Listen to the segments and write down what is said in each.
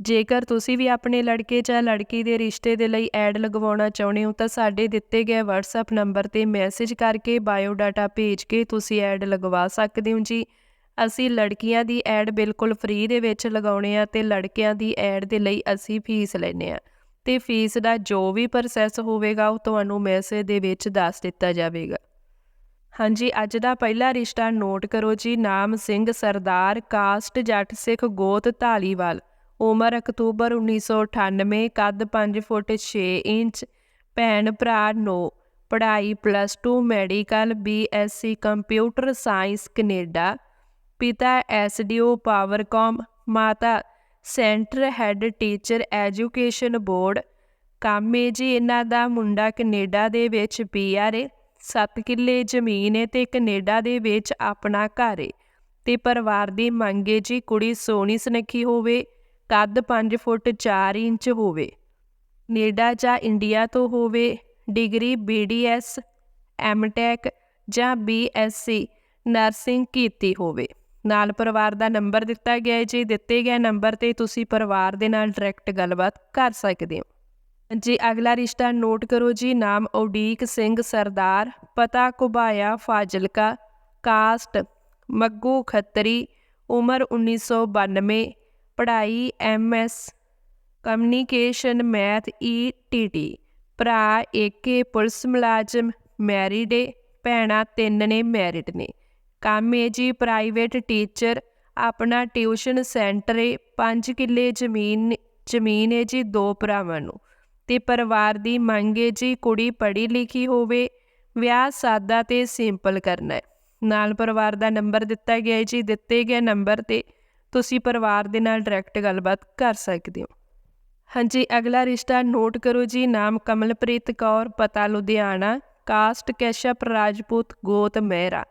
ਜੇਕਰ ਤੁਸੀਂ ਵੀ ਆਪਣੇ ਲੜਕੇ ਜਾਂ ਲੜਕੀ ਦੇ ਰਿਸ਼ਤੇ ਦੇ ਲਈ ਐਡ ਲਗਵਾਉਣਾ ਚਾਹੁੰਦੇ ਹੋ, ਤਾਂ ਸਾਡੇ ਦਿੱਤੇ ਗਏ WhatsApp ਨੰਬਰ ਤੇ ਮੈਸੇਜ ਕਰਕੇ ਬਾਇਓ ਡਾਟਾ ਭੇਜ ਕੇ ਤੁਸੀਂ ਐਡ ਲਗਵਾ ਸਕਦੇ ਹੋ ਜੀ। ਅਸੀਂ ਲੜਕੀਆਂ ਦੀ ਐਡ ਬਿਲਕੁਲ ਫ੍ਰੀ ਦੇ ਵਿੱਚ ਲਗਾਉਣੇ ਆ ਤੇ ਲੜਕਿਆਂ ਦੀ ਐਡ ਦੇ ਲਈ ਅਸੀਂ ਫੀਸ ਲੈਨੇ ਆ। ਤੇ ਫੀਸ ਦਾ ਜੋ ਵੀ ਪ੍ਰੋਸੈਸ ਹੋਵੇਗਾ, ਉਹ ਤੁਹਾਨੂੰ ਮੈਸੇਜ ਦੇ ਵਿੱਚ ਦੱਸ ਦਿੱਤਾ ਜਾਵੇਗਾ। ਹਾਂਜੀ, ਅੱਜ ਦਾ ਪਹਿਲਾ ਰਿਸ਼ਤਾ ਨੋਟ ਕਰੋ ਜੀ। ਨਾਮ ਸਿੰਘ, ਸਰਦਾਰ, ਕਾਸਟ ਜੱਟ ਸਿੱਖ ਗੋਤ ਢਾਲੀਵਾਲ ਉਮਰ ਅਕਤੂਬਰ 1998 ਕੱਦ 5 ਫੁੱਟ 6 ਇੰਚ, ਭੈਣ ਭਰਾ 9 ਪੜ੍ਹਾਈ plus 2 medical BSc computer science Canada, ਪਿਤਾ ਐਸਡੀਓ ਪਾਵਰਕਾਮ ਮਾਤਾ centre head teacher education board ਕਾਮੇ ਜੀ ਇਹਨਾਂ ਦਾ ਮੁੰਡਾ ਕੈਨੇਡਾ ਦੇ ਵਿੱਚ ਪੀਆਰ ਏ 7 ਕਿੱਲੇ ਜ਼ਮੀਨ ਏ ਤੇ ਕੈਨੇਡਾ ਦੇ ਵਿੱਚ ਆਪਣਾ ਘਰ ਏ ਤੇ ਪਰਿਵਾਰ ਦੀ ਮੰਗ ਏ ਜੀ ਕੁੜੀ ਸੋਹਣੀ ਸੁਨੱਖੀ ਹੋਵੇ ਕੱਦ 5 ਫੁੱਟ 4 ਇੰਚ ਹੋਵੇ। ਕੈਨੇਡਾ ਜਾਂ ਇੰਡੀਆ ਤੋਂ ਹੋਵੇ, ਡਿਗਰੀ ਬੀਡੀਐਸ ਐਮਟੈਕ ਜਾਂ ਬੀਐਸਸੀ ਨਰਸਿੰਗ ਕੀਤੀ ਹੋਵੇ। ਨਾਲ ਪਰਿਵਾਰ ਦਾ ਨੰਬਰ ਦਿੱਤਾ ਗਿਆ ਹੈ। ਜੀ ਦਿੱਤੇ ਗਏ ਨੰਬਰ ਤੇ ਤੁਸੀਂ ਪਰਿਵਾਰ ਦੇ ਨਾਲ ਡਾਇਰੈਕਟ ਗੱਲਬਾਤ ਕਰ ਸਕਦੇ ਹੋ। ਜੀ ਅਗਲਾ ਰਿਸ਼ਤਾ ਨੋਟ ਕਰੋ ਜੀ, ਨਾਮ ਔਡੀਕ ਸਿੰਘ ਸਰਦਾਰ, ਪਤਾ ਕੁਬਾਇਆ ਫਾਜ਼ਿਲਕਾ, ਕਾਸਟ, ਮੱਗੂ ਖੱਤਰੀ, ਉਮਰ 1992 ਪੜ੍ਹਾਈ ਐਮਐਸ ਕਮਿਊਨੀਕੇਸ਼ਨ ਮੈਥ ਈਟੀਟੀ ਭਰਾ ਏਕੇ ਪੁਲਿਸ ਮੁਲਾਜ਼ਮ, ਮੈਰਿਡ ਏ, ਭੈਣਾਂ ਤਿੰਨ ਨੇ ਮੈਰਿਡ ਨੇ। ਕੰਮ ਏ ਜੀ, ਪ੍ਰਾਈਵੇਟ ਟੀਚਰ, ਆਪਣਾ ਟਿਊਸ਼ਨ ਸੈਂਟਰ ਏ 5 ਕਿੱਲੇ ਜ਼ਮੀਨ ਜ਼ਮੀਨ ਏ ਜੀ ਦੋ ਭਰਾਵਾਂ ਨੂੰ। ਤੇ ਪਰਿਵਾਰ ਦੀ ਮੰਗ ਏ ਜੀ, ਕੁੜੀ ਪੜ੍ਹੀ ਲਿਖੀ ਹੋਵੇ, ਵਿਆਹ ਸਾਦਾ ਤੇ ਸਿੰਪਲ ਕਰਨਾ ਹੈ ਨਾਲ ਪਰਿਵਾਰ ਦਾ ਨੰਬਰ ਦਿੱਤਾ ਗਿਆ ਹੈ ਜੀ, ਦਿੱਤੇ ਗਏ ਨੰਬਰ ਤੇ ਤੁਸੀਂ ਪਰਿਵਾਰ ਦੇ ਨਾਲ ਡਾਇਰੈਕਟ ਗੱਲਬਾਤ ਕਰ ਸਕਦੇ ਹੋ। ਹਾਂਜੀ, ਅਗਲਾ ਰਿਸ਼ਤਾ ਨੋਟ ਕਰੋ ਜੀ, ਨਾਮ ਕਮਲਪ੍ਰੀਤ ਕੌਰ, ਪਤਾ ਲੁਧਿਆਣਾ ਕਾਸਟ ਕੈਸ਼ਪ ਰਾਜਪੂਤ ਗੋਤ ਮਹਿਰਾ।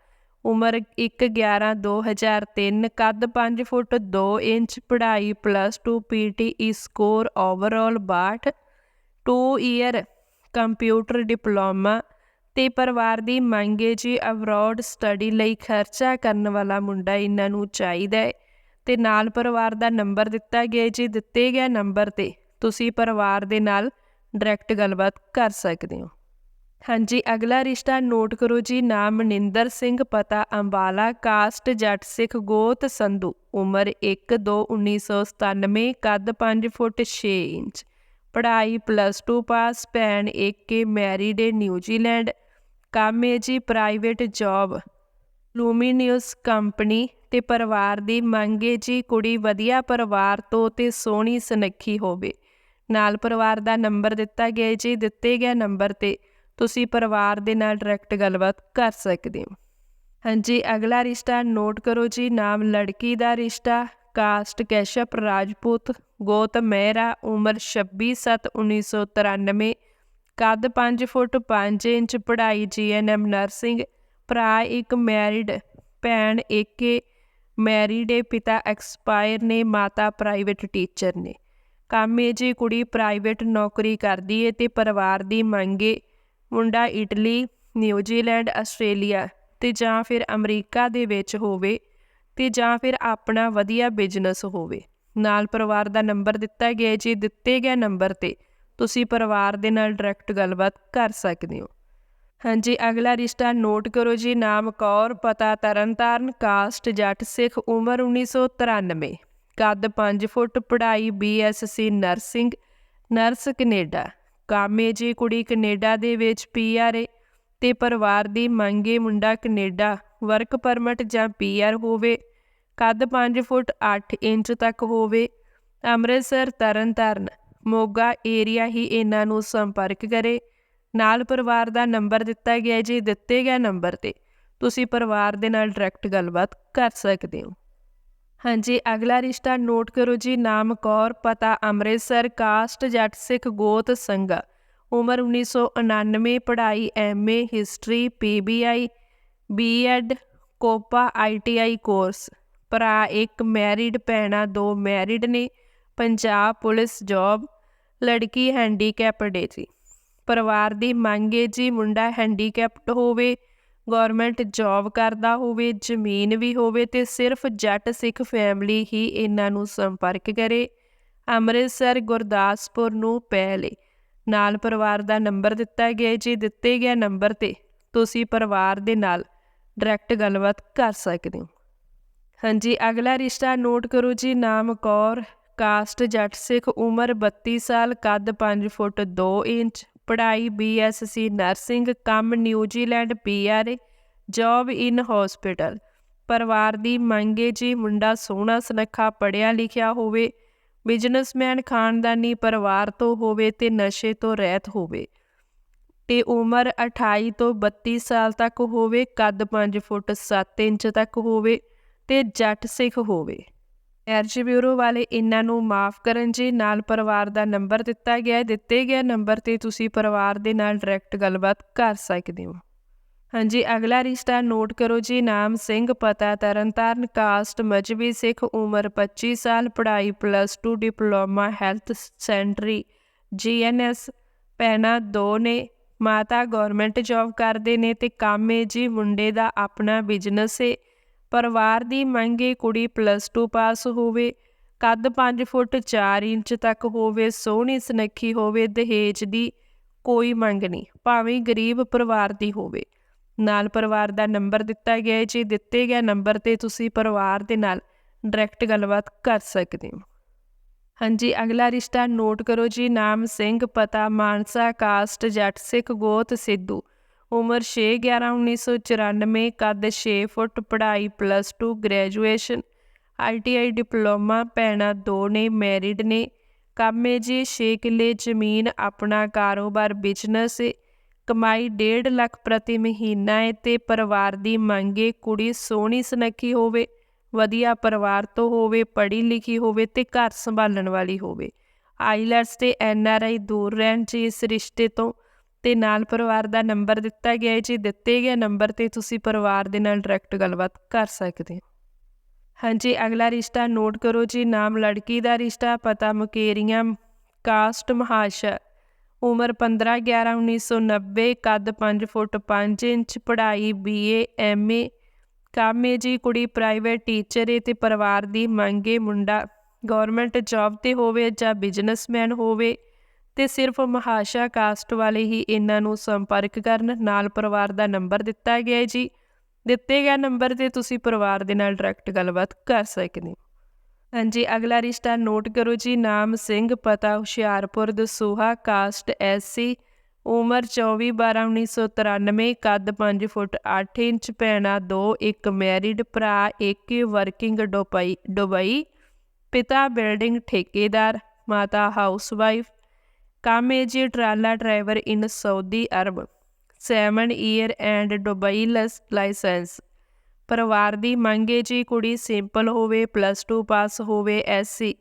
ਉਮਰ 1/11/2003 ਕੱਦ 5 ਫੁੱਟ 2 ਇੰਚ, ਪੜ੍ਹਾਈ plus 2 PT score overall 62 2 year computer diploma ਤੇ ਪਰਿਵਾਰ ਦੀ ਮੰਗੇ ਜੀ ਅਬਰੋਡ ਸਟੱਡੀ ਲਈ ਖਰਚਾ ਕਰਨ ਵਾਲਾ ਮੁੰਡਾ ਇਹਨਾਂ ਨੂੰ ਚਾਹੀਦਾ ਹੈ। ਤੇ ਨਾਲ ਪਰਿਵਾਰ ਦਾ ਨੰਬਰ ਦਿੱਤਾ ਗਿਆ ਜੀ ਦਿੱਤੇ ਗਿਆ ਨੰਬਰ ਤੇ ਤੁਸੀਂ ਪਰਿਵਾਰ ਦੇ ਨਾਲ ਡਾਇਰੈਕਟ ਗੱਲਬਾਤ ਕਰ ਸਕਦੇ ਹੋ। ਹਾਂਜੀ, ਅਗਲਾ ਰਿਸ਼ਤਾ ਨੋਟ ਕਰੋ ਜੀ। ਨਾਮ ਮਨਿੰਦਰ ਸਿੰਘ, ਪਤਾ ਅੰਬਾਲਾ, ਕਾਸਟ, ਜੱਟ ਸਿੱਖ, ਗੋਤ, ਸੰਧੂ। ਉਮਰ 1/2/1997 ਕੱਦ 5 ਫੁੱਟ 6 ਇੰਚ। ਪੜ੍ਹਾਈ ਪਲੱਸ 2 ਪਾਸ ਭੈਣ ਏਕੇ ਮੈਰਿਡ ਏ ਨਿਊਜ਼ੀਲੈਂਡ ਕੰਮ ਏ ਜੀ ਪ੍ਰਾਈਵੇਟ ਜੌਬ ਲੂਮੀਨੀਅਸ ਕੰਪਨੀ ਤੇ ਪਰਿਵਾਰ ਦੀ ਮੰਗੇ ਜੀ ਕੁੜੀ ਵਧੀਆ ਪਰਿਵਾਰ ਤੋਂ ਤੇ ਸੋਹਣੀ ਸੁਨੱਖੀ ਹੋਵੇ। ਨਾਲ ਪਰਿਵਾਰ ਦਾ ਨੰਬਰ ਦਿੱਤਾ ਗਿਆ ਜੀ, ਦਿੱਤੇ ਗਿਆ ਨੰਬਰ ਤੇ ਤੁਸੀਂ ਪਰਿਵਾਰ ਦੇ ਨਾਲ ਡਾਇਰੈਕਟ ਗੱਲਬਾਤ ਕਰ ਸਕਦੇ ਹੋ। ਹਾਂਜੀ, ਅਗਲਾ ਰਿਸ਼ਤਾ ਨੋਟ ਕਰੋ ਜੀ, ਨਾਮ ਲੜਕੀ ਦਾ ਰਿਸ਼ਤਾ ਕਾਸਟ ਕੈਸ਼ਪ, ਰਾਜਪੂਤ, ਗੋਤ ਮਹਿਰਾ, ਉਮਰ 26/7/1993 ਕੱਦ 5 ਫੁੱਟ 5 ਇੰਚ, ਪੜ੍ਹਾਈ ਜੀਐਨਐਮ ਨਰਸਿੰਗ, ਭਰਾ ਇੱਕ ਮੈਰਿਡ ਭੈਣ ਏਕੇ ਮੈਰਿਡ ਏ ਪਿਤਾ ਐਕਸਪਾਇਰ ਨੇ, ਮਾਤਾ ਪ੍ਰਾਈਵੇਟ ਟੀਚਰ ਨੇ। ਕੰਮ ਏ ਜੀ ਕੁੜੀ ਪ੍ਰਾਈਵੇਟ ਨੌਕਰੀ ਕਰਦੀ ਏ ਤੇ ਪਰਿਵਾਰ ਦੀ ਮੰਗੇ ਮੁੰਡਾ ਇਟਲੀ ਨਿਊਜ਼ੀਲੈਂਡ ਆਸਟ੍ਰੇਲੀਆ ਤੇ ਜਾਂ ਫਿਰ ਅਮਰੀਕਾ ਦੇ ਵਿੱਚ ਹੋਵੇ ਤੇ ਜਾਂ ਫਿਰ ਆਪਣਾ ਵਧੀਆ ਬਿਜ਼ਨਸ ਹੋਵੇ। ਨਾਲ ਪਰਿਵਾਰ ਦਾ ਨੰਬਰ ਦਿੱਤਾ ਗਿਆ ਜੀ ਦਿੱਤੇ ਗਏ ਨੰਬਰ ਤੇ ਤੁਸੀਂ ਪਰਿਵਾਰ ਦੇ ਨਾਲ ਡਾਇਰੈਕਟ ਗੱਲਬਾਤ ਕਰ ਸਕਦੇ ਹੋ। ਹਾਂਜੀ, ਅਗਲਾ ਰਿਸ਼ਤਾ ਨੋਟ ਕਰੋ ਜੀ, ਨਾਮ ਕੌਰ, ਪਤਾ ਤਰਨਤਾਰਨ, ਕਾਸਟ ਜੱਟ ਸਿੱਖ, ਉਮਰ 1993 ਕੱਦ 5 ਫੁੱਟ, ਪੜ੍ਹਾਈ ਬੀਐਸਸੀ ਨਰਸਿੰਗ, ਨਰਸ ਕੈਨੇਡਾ। ਕਾਮੇ ਜੀ, ਕੁੜੀ ਕੈਨੇਡਾ ਦੇ ਵਿੱਚ ਪੀਆਰ ਏ ਤੇ ਪਰਿਵਾਰ ਦੀ ਮੰਗੇ ਮੁੰਡਾ ਕੈਨੇਡਾ। ਵਰਕ ਪਰਮਿਟ ਜਾਂ ਪੀਆਰ ਹੋਵੇ, ਕੱਦ 5 ਫੁੱਟ 8 ਇੰਚ ਤੱਕ ਹੋਵੇ। ਅੰਮ੍ਰਿਤਸਰ, ਤਰਨਤਾਰਨ। ਮੋਗਾ ਏਰੀਆ ਹੀ ਇਹਨਾਂ ਨੂੰ ਸੰਪਰਕ ਕਰੇ। ਨਾਲ ਪਰਿਵਾਰ ਦਾ ਨੰਬਰ ਦਿੱਤਾ ਗਿਆ ਜੀ ਦਿੱਤੇ ਗਿਆ ਨੰਬਰ ਤੇ, ਤੁਸੀਂ ਪਰਿਵਾਰ ਦੇ ਨਾਲ ਡਾਇਰੈਕਟ ਗੱਲਬਾਤ ਕਰ ਸਕਦੇ ਹੋ। ਹਾਂਜੀ, ਅਗਲਾ ਰਿਸ਼ਤਾ ਨੋਟ ਕਰੋ ਜੀ, ਨਾਮ ਕੌਰ, ਪਤਾ ਅੰਮ੍ਰਿਤਸਰ ਕਾਸਟ ਜੱਟ, ਸਿੱਖ, ਗੋਤ ਸੰਗਾ ਉਮਰ 1999 ਪੜ੍ਹਾਈ MA history PBI BEd COPA ITI course ਭਰਾ ਇੱਕ ਮੈਰਿਡ ਭੈਣਾਂ ਦੋ ਮੈਰਿਡ ਨੇ, ਪੰਜਾਬ ਪੁਲਿਸ ਜੌਬ ਲੜਕੀ ਹੈਂਡੀਕੈਪਡ ਹੈ ਜੀ। ਪਰਿਵਾਰ ਦੀ ਮੰਗ ਹੈ ਜੀ ਮੁੰਡਾ ਹੈਂਡੀਕੈਪਡ ਹੋਵੇ ਗਵਰਨਮੈਂਟ ਜੌਬ ਕਰਦਾ ਹੋਵੇ, ਜ਼ਮੀਨ ਵੀ ਹੋਵੇ ਤੇ ਸਿਰਫ ਜੱਟ ਸਿੱਖ ਫੈਮਿਲੀ ਹੀ ਇਹਨਾਂ ਨੂੰ ਸੰਪਰਕ ਕਰੇ। ਅੰਮ੍ਰਿਤਸਰ ਗੁਰਦਾਸਪੁਰ ਨੂੰ ਪਹਿਲੇ। ਨਾਲ ਪਰਿਵਾਰ ਦਾ ਨੰਬਰ ਦਿੱਤਾ ਗਿਆ ਜੀ, ਦਿੱਤੇ ਗਿਆ ਨੰਬਰ ਤੇ ਤੁਸੀਂ ਪਰਿਵਾਰ ਦੇ ਨਾਲ ਡਾਇਰੈਕਟ ਗੱਲਬਾਤ ਕਰ ਸਕਦੇ ਹੋ। ਹਾਂਜੀ, ਅਗਲਾ ਰਿਸ਼ਤਾ ਨੋਟ ਕਰੋ ਜੀ, ਨਾਮ ਕੌਰ ਕਾਸਟ ਜੱਟ ਸਿੱਖ, ਉਮਰ 32 ਸਾਲ, ਕੱਦ 5 ਫੁੱਟ 2 ਇੰਚ। ਪੜ੍ਹਾਈ ਬੀਐਸਸੀ ਨਰਸਿੰਗ ਕੰਮ New Zealand PR job in hospital ਪਰਿਵਾਰ ਦੀ ਮੰਗੇ ਜੀ ਮੁੰਡਾ ਸੋਹਣਾ, ਸੁਨੱਖਾ ਪੜਿਆ ਲਿਖਿਆ ਹੋਵੇ ਬਿਜ਼ਨਸਮੈਨ ਖਾਨਦਾਨੀ ਪਰਿਵਾਰ ਤੋਂ ਹੋਵੇ ਤੇ ਨਸ਼ੇ ਤੋਂ ਰਹਿਤ ਹੋਵੇ। ਤੇ ਉਮਰ 28 ਤੋਂ 32 ਸਾਲ ਤੱਕ ਹੋਵੇ, ਕੱਦ 5 ਫੁੱਟ 7 ਇੰਚ ਤੱਕ ਹੋਵੇ ਤੇ ਜੱਟ ਸਿੱਖ ਹੋਵੇ। ਐਰਜੀ ਬਿਊਰੋ ਵਾਲੇ ਇਹਨਾਂ ਨੂੰ ਮਾਫ ਕਰਨ ਜੀ, ਨਾਲ ਪਰਿਵਾਰ ਦਾ ਨੰਬਰ ਦਿੱਤਾ ਗਿਆ ਹੈ। ਦਿੱਤੇ ਗਏ ਨੰਬਰ ਤੇ ਤੁਸੀਂ ਪਰਿਵਾਰ ਦੇ ਨਾਲ ਡਾਇਰੈਕਟ ਗੱਲਬਾਤ ਕਰ ਸਕਦੇ ਹੋ। ਹਾਂਜੀ, ਅਗਲਾ ਰਿਸ਼ਤਾ ਨੋਟ ਕਰੋ ਜੀ। ਨਾਮ ਸਿੰਘ, ਪਤਾ ਤਰਨਤਾਰਨ, ਕਾਸਟ, ਮਜਬੀ ਸਿੱਖ, ਉਮਰ 25 ਸਾਲ, ਪੜ੍ਹਾਈ plus 2 diploma, health sanitary GNS ਪੈਣਾ ਦੋ ਨੇ, ਮਾਤਾ ਗਵਰਨਮੈਂਟ ਜੌਬ ਕਰਦੇ ਨੇ ਤੇ ਕੰਮ ਹੈ ਜੀ, ਮੁੰਡੇ ਦਾ ਆਪਣਾ ਬਿਜ਼ਨਸ ਹੈ ਪਰਿਵਾਰ ਦੀ ਮੰਗੇ ਕੁੜੀ ਪਲੱਸ 2 ਪਾਸ ਹੋਵੇ, ਕੱਦ 5 ਫੁੱਟ 4 ਇੰਚ ਤੱਕ ਹੋਵੇ, ਸੋਹਣੀ ਸੁਨੱਖੀ ਹੋਵੇ, ਦਹੇਜ ਦੀ ਕੋਈ ਮੰਗ ਨਹੀਂ, ਭਾਵੇਂ ਗਰੀਬ ਪਰਿਵਾਰ ਦੀ ਹੋਵੇ। ਨਾਲ ਪਰਿਵਾਰ ਦਾ ਨੰਬਰ ਦਿੱਤਾ ਗਿਆ ਹੈ, ਜੀ ਦਿੱਤੇ ਗਿਆ ਨੰਬਰ ਤੇ ਤੁਸੀਂ ਪਰਿਵਾਰ ਦੇ ਨਾਲ ਡਾਇਰੈਕਟ ਗੱਲਬਾਤ ਕਰ ਸਕਦੇ ਹੋ। ਹਾਂਜੀ, ਅਗਲਾ ਰਿਸ਼ਤਾ ਨੋਟ ਕਰੋ ਜੀ, ਨਾਮ ਸਿੰਘ, ਪਤਾ, ਮਾਨਸਾ, ਕਾਸਟ, ਜੱਟ, ਸਿੱਖ, ਗੋਤ, ਸਿੱਧੂ। ਉਮਰ 6 11 1994 ਕੱਦ 6 ਫੁੱਟ, ਪੜ੍ਹਾਈ ਪਲੱਸ 2 ਗ੍ਰੈਜੂਏਸ਼ਨ ਆਈਟੀਆਈ ਡਿਪਲੋਮਾ, ਭੈਣਾਂ ਦੋ ਨੇ ਮੈਰਿਡ ਨੇ। ਕੰਮ ਹੈ ਜੀ 6 ਕਿੱਲੇ ਜ਼ਮੀਨ, ਆਪਣਾ ਕਾਰੋਬਾਰ ਬਿਜ਼ਨਸ ਹੈ ਕਮਾਈ 1.5 ਲੱਖ ਪ੍ਰਤੀ ਮਹੀਨਾ ਹੈ ਤੇ ਪਰਿਵਾਰ ਦੀ ਮੰਗ ਮੰਗੇ ਕੁੜੀ ਸੋਹਣੀ ਸੁਨੱਖੀ ਹੋਵੇ, ਵਧੀਆ ਪਰਿਵਾਰ ਤੋਂ ਹੋਵੇ, ਪੜ੍ਹੀ ਲਿਖੀ ਹੋਵੇ ਤੇ ਘਰ ਸੰਭਾਲਣ ਵਾਲੀ ਹੋਵੇ। ਆਈਲੈਟਸ ਤੇ ਐਨਆਰਆਈ ਦੂਰ ਰਹਿਣ ਜੀ ਇਸ ਰਿਸ਼ਤੇ ਤੋਂ ਤੇ ਨਾਲ ਪਰਿਵਾਰ ਦਾ ਨੰਬਰ ਦਿੱਤਾ ਗਿਆ ਹੈ। ਜੀ ਦਿੱਤੇ ਗਏ ਨੰਬਰ ਤੇ ਤੁਸੀਂ ਪਰਿਵਾਰ ਦੇ ਨਾਲ ਡਾਇਰੈਕਟ ਗੱਲਬਾਤ ਕਰ ਸਕਦੇ ਹੋ। ਹਾਂਜੀ, ਅਗਲਾ ਰਿਸ਼ਤਾ ਨੋਟ ਕਰੋ ਜੀ। ਨਾਮ ਲੜਕੀ ਦਾ ਰਿਸ਼ਤਾ, ਪਤਾ ਮੁਕੇਰੀਆਂ ਕਾਸਟ ਮਹਾਸ਼ਾ। ਉਮਰ 15 11 1990 ਕੱਦ 5 ਫੁੱਟ 5 ਇੰਚ, ਪੜ੍ਹਾਈ ਬੀਏ ਐਮਏ ਕੰਮ ਹੈ ਜੀ, ਕੁੜੀ ਪ੍ਰਾਈਵੇਟ ਟੀਚਰ ਹੈ ਤੇ ਪਰਿਵਾਰ ਦੀ ਮੰਗੇ ਮੁੰਡਾ ਗਵਰਨਮੈਂਟ ਜੌਬ ਤੇ ਹੋਵੇ ਜਾਂ ਬਿਜ਼ਨਸਮੈਨ ਹੋਵੇ। ਤੇ ਸਿਰਫ ਮਹਾਸ਼ਾ ਕਾਸਟ ਵਾਲੇ ਹੀ ਇਹਨਾਂ ਨੂੰ ਸੰਪਰਕ ਕਰਨ ਨਾਲ ਪਰਿਵਾਰ ਦਾ ਨੰਬਰ ਦਿੱਤਾ ਗਿਆ ਹੈ ਜੀ। ਦਿੱਤੇ ਗਿਆ ਨੰਬਰ ਤੇ ਤੁਸੀਂ ਪਰਿਵਾਰ ਦੇ ਨਾਲ ਡਾਇਰੈਕਟ ਗੱਲਬਾਤ ਕਰ ਸਕਦੇ ਹੋ। ਹਾਂਜੀ, ਅਗਲਾ ਰਿਸ਼ਤਾ ਨੋਟ ਕਰੋ ਜੀ। ਨਾਮ ਸਿੰਘ, ਪਤਾ ਹੁਸ਼ਿਆਰਪੁਰ, ਦਸੂਹਾ, ਕਾਸਟ ਐਸਸੀ ਉਮਰ 24 12 1993 ਕੱਦ 5 ਫੁੱਟ 8 ਇੰਚ ਭੈਣਾਂ 2 ਇੱਕ ਮੈਰਿਡ ਭਰਾ, ਇੱਕ ਵਰਕਿੰਗ ਦੁਬਈ ਦੁਬਈ ਪਿਤਾ ਬਿਲਡਿੰਗ ਠੇਕੇਦਾਰ, ਮਾਤਾ ਹਾਊਸਵਾਈਫ ਕੰਮ ਹੈ ਜੀ trailer driver in Saudi Arabia 7 year and Dubai license. ਪਰਿਵਾਰ ਦੀ ਮੰਗ ਹੈ ਜੀ ਕੁੜੀ ਸਿੰਪਲ ਹੋਵੇ, ਪਲੱਸ 2 ਪਾਸ ਹੋਵੇ ਐਸਸੀ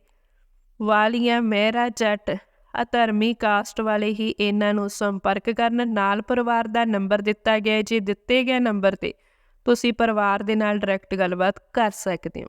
ਵਾਲੀਆਂ ਮਹਿਰਾ ਜੱਟ ਅਧਰਮੀ ਕਾਸਟ ਵਾਲੇ ਹੀ ਇਹਨਾਂ ਨੂੰ ਸੰਪਰਕ ਕਰਨ ਨਾਲ ਪਰਿਵਾਰ ਦਾ ਨੰਬਰ ਦਿੱਤਾ ਗਿਆ ਜੀ ਦਿੱਤੇ ਗਏ ਨੰਬਰ ਤੇ ਤੁਸੀਂ ਪਰਿਵਾਰ ਦੇ ਨਾਲ ਡਾਇਰੈਕਟ ਗੱਲਬਾਤ ਕਰ ਸਕਦੇ ਹੋ।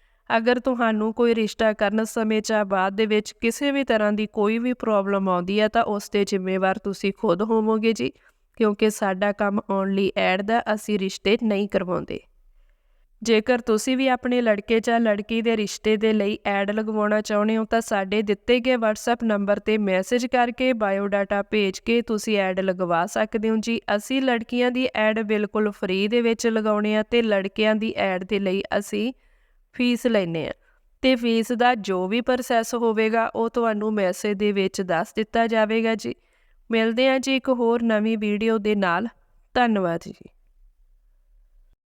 ਅਗਰ ਤੁਹਾਨੂੰ ਕੋਈ ਰਿਸ਼ਤਾ ਕਰਨ ਸਮੇਂ ਜਾਂ ਬਾਅਦ ਦੇ ਵਿੱਚ ਕਿਸੇ ਵੀ ਤਰ੍ਹਾਂ ਦੀ ਕੋਈ ਵੀ ਪ੍ਰੋਬਲਮ ਆਉਂਦੀ ਹੈ, ਤਾਂ ਉਸ 'ਤੇ ਜ਼ਿੰਮੇਵਾਰ ਤੁਸੀਂ ਖੁਦ ਹੋਵੋਗੇ ਜੀ, ਕਿਉਂਕਿ ਸਾਡਾ ਕੰਮ ਓਨਲੀ ਐਡ ਦਾ ਅਸੀਂ ਰਿਸ਼ਤੇ ਨਹੀਂ ਕਰਵਾਉਂਦੇ। ਜੇਕਰ ਤੁਸੀਂ ਵੀ ਆਪਣੇ ਲੜਕੇ ਜਾਂ ਲੜਕੀ ਦੇ ਰਿਸ਼ਤੇ ਦੇ ਲਈ ਐਡ ਲਗਵਾਉਣਾ ਚਾਹੁੰਦੇ ਹੋ, ਤਾਂ ਸਾਡੇ ਦਿੱਤੇ ਗਏ WhatsApp ਨੰਬਰ ਤੇ ਮੈਸੇਜ ਕਰਕੇ ਬਾਇਓ ਡਾਟਾ ਭੇਜ ਕੇ ਤੁਸੀਂ ਐਡ ਲਗਵਾ ਸਕਦੇ ਹੋ ਜੀ। ਅਸੀਂ ਲੜਕੀਆਂ ਦੀ ਐਡ ਬਿਲਕੁਲ ਫ੍ਰੀ ਦੇ ਵਿੱਚ ਲਗਾਉਣੇ ਆ ਤੇ ਲੜਕਿਆਂ ਦੀ ਐਡ ਦੇ ਲਈ ਅਸੀਂ ਫੀਸ ਲੈਨੇ ਆ ਤੇ ਫੀਸ ਦਾ ਜੋ ਵੀ ਪ੍ਰੋਸੈਸ ਹੋਵੇਗਾ, ਉਹ ਤੁਹਾਨੂੰ ਮੈਸੇਜ ਦੇ ਵਿੱਚ ਦੱਸ ਦਿੱਤਾ ਜਾਵੇਗਾ ਜੀ। ਮਿਲਦੇ ਹਾਂ ਜੀ ਇੱਕ ਹੋਰ ਨਵੀਂ ਵੀਡੀਓ ਦੇ ਨਾਲ। ਧੰਨਵਾਦ ਜੀ।